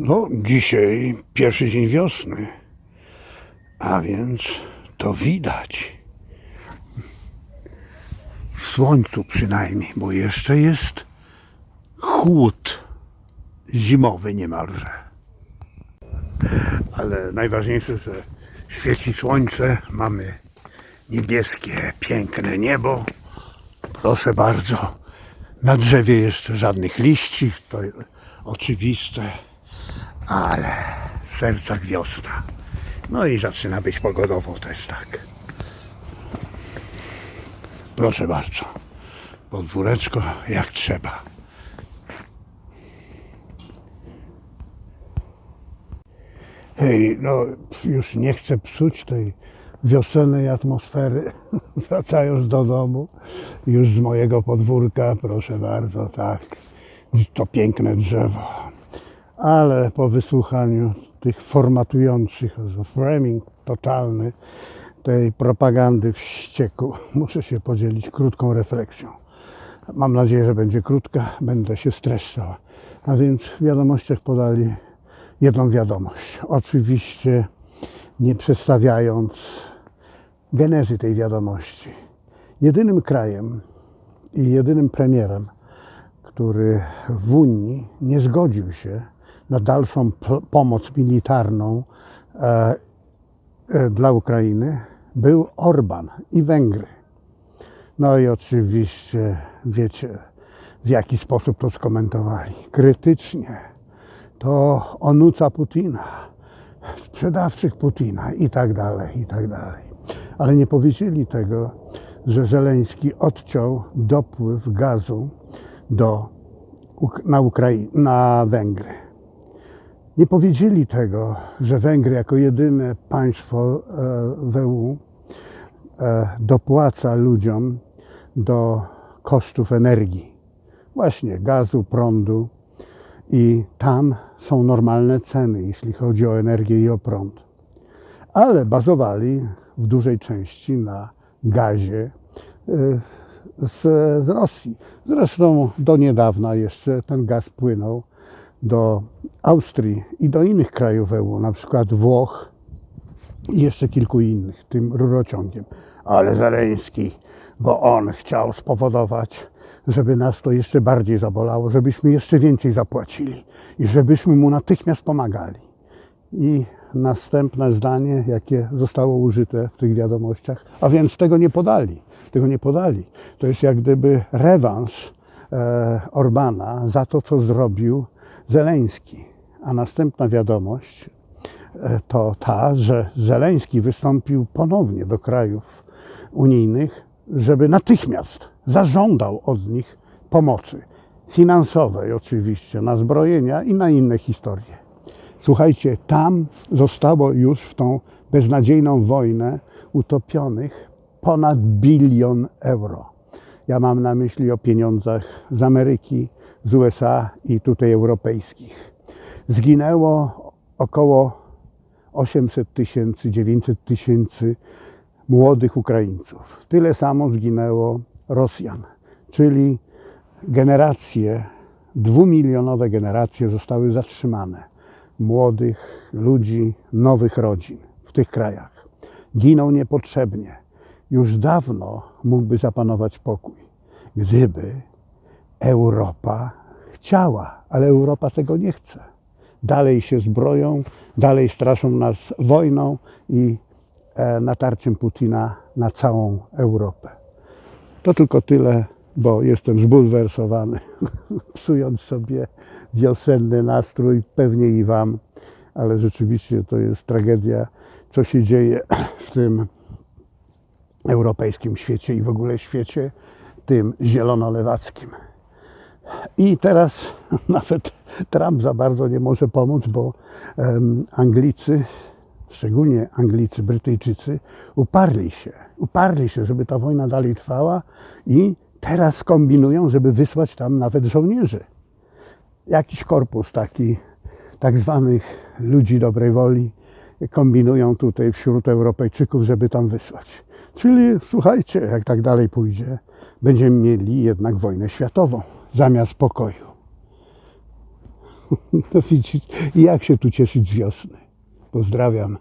No, dzisiaj pierwszy dzień wiosny, a więc to widać. W słońcu przynajmniej, bo jeszcze jest chłód zimowy niemalże. Ale najważniejsze, że świeci słońce, mamy niebieskie, piękne niebo. Proszę bardzo, na drzewie jeszcze żadnych liści, to oczywiste, ale w sercach wiosna. No i zaczyna być pogodowo też tak. Proszę bardzo, podwóreczko jak trzeba. Hej, no już nie chcę psuć tej wiosennej atmosfery, wracając do domu, już z mojego podwórka, proszę bardzo, tak, to piękne drzewo. Ale po wysłuchaniu tych formatujących, framing totalny tej propagandy wścieku, muszę się podzielić krótką refleksją. Mam nadzieję, że będzie krótka, będę się streszczał. A więc w wiadomościach podali jedną wiadomość. Oczywiście nie przedstawiając genezy tej wiadomości. Jedynym krajem i jedynym premierem, który w Unii nie zgodził się na dalszą pomoc militarną e, e, dla Ukrainy, był Orban i Węgry. No i oczywiście wiecie, w jaki sposób to skomentowali. Krytycznie. To onuca Putina, sprzedawczyk Putina i tak dalej, i tak dalej. Ale nie powiedzieli tego, że Zeleński odciął dopływ gazu do, na, Ukrai- na Węgry. Nie powiedzieli tego, że Węgry jako jedyne państwo e, w EU e, dopłaca ludziom do kosztów energii, właśnie gazu, prądu i tam są normalne ceny, jeśli chodzi o energię i o prąd. Ale bazowali w dużej części na gazie y, z, z Rosji. Zresztą do niedawna jeszcze ten gaz płynął do Austrii i do innych krajów EU, na przykład Włoch, i jeszcze kilku innych tym rurociągiem. Ale Zaleński, bo on chciał spowodować, żeby nas to jeszcze bardziej zabolało, żebyśmy jeszcze więcej zapłacili i żebyśmy mu natychmiast pomagali. I następne zdanie, jakie zostało użyte w tych wiadomościach, a więc tego nie podali. Tego nie podali. To jest jak gdyby rewanż Orbana za to, co zrobił Zeleński. A następna wiadomość e, to ta, że Zeleński wystąpił ponownie do krajów unijnych, żeby natychmiast zażądał od nich pomocy finansowej, oczywiście, na zbrojenia i na inne historie. Słuchajcie, tam zostało już w tą beznadziejną wojnę utopionych ponad bilion euro. Ja mam na myśli o pieniądzach z Ameryki, z USA i tutaj europejskich. Zginęło około 800 tysięcy, 900 tysięcy młodych Ukraińców. Tyle samo zginęło Rosjan, czyli generacje, dwumilionowe generacje zostały zatrzymane. Młodych ludzi, nowych rodzin w tych krajach. Giną niepotrzebnie. Już dawno mógłby zapanować pokój, gdyby Europa chciała, ale Europa tego nie chce. Dalej się zbroją, dalej straszą nas wojną i e, natarciem Putina na całą Europę. To tylko tyle, bo jestem zbulwersowany, psując sobie wiosenny nastrój, pewnie i Wam, ale rzeczywiście to jest tragedia, co się dzieje w tym europejskim świecie i w ogóle świecie tym zielonolewackim. I teraz nawet Trump za bardzo nie może pomóc, bo Anglicy, szczególnie Anglicy, Brytyjczycy, uparli się, uparli się, żeby ta wojna dalej trwała i teraz kombinują, żeby wysłać tam nawet żołnierzy. Jakiś korpus taki, tak zwanych ludzi dobrej woli, kombinują tutaj wśród Europejczyków, żeby tam wysłać. Czyli słuchajcie, jak tak dalej pójdzie, będziemy mieli jednak wojnę światową zamiast pokoju. No jak się tu cieszyć z wiosny. Pozdrawiam.